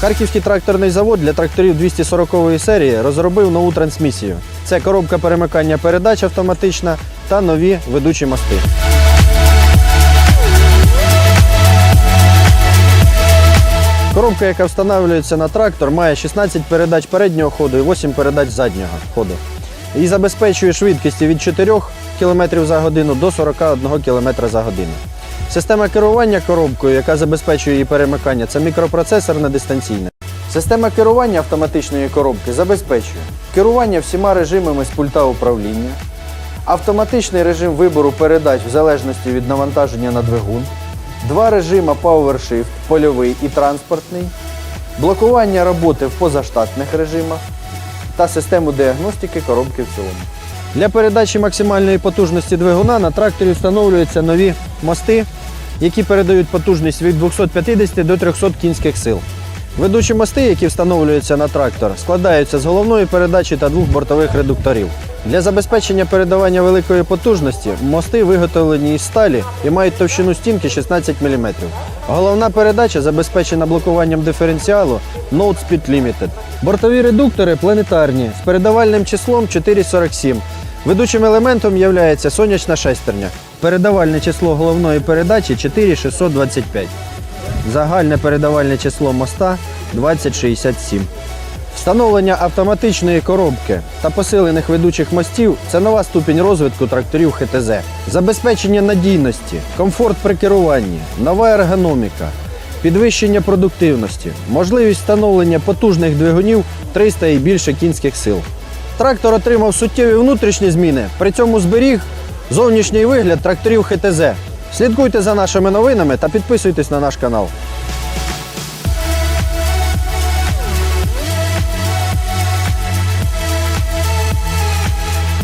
Харківський тракторний завод для тракторів 240-ї серії розробив нову трансмісію. Це коробка перемикання передач автоматична та нові ведучі мости. Коробка, яка встановлюється на трактор, має 16 передач переднього ходу і 8 передач заднього ходу. І забезпечує швидкості від 4 км за годину до 41 км за годину. Система керування коробкою, яка забезпечує її перемикання, це мікропроцесорне дистанційне. Система керування автоматичної коробки забезпечує керування всіма режимами з пульта управління, автоматичний режим вибору передач в залежності від навантаження на двигун, два режима PowerShift, польовий і транспортний, блокування роботи в позаштатних режимах та систему діагностики коробки в цілому. Для передачі максимальної потужності двигуна на тракторі встановлюються нові мости, які передають потужність від 250 до 300 кінських сил. Ведучі мости, які встановлюються на трактор, складаються з головної передачі та двох бортових редукторів. Для забезпечення передавання великої потужності мости виготовлені із сталі і мають товщину стінки 16 мм. Головна передача забезпечена блокуванням диференціалу Node Speed Limited. Бортові редуктори планетарні з передавальним числом 447. Ведучим елементом є сонячна шестерня. Передавальне число головної передачі 4625. Загальне передавальне число моста 2067. Встановлення автоматичної коробки та посилених ведучих мостів це нова ступінь розвитку тракторів ХТЗ. Забезпечення надійності, комфорт при керуванні, нова ергономіка, підвищення продуктивності, можливість встановлення потужних двигунів 300 і більше кінських сил. Трактор отримав суттєві внутрішні зміни, при цьому зберіг зовнішній вигляд тракторів ХТЗ. Слідкуйте за нашими новинами та підписуйтесь на наш канал.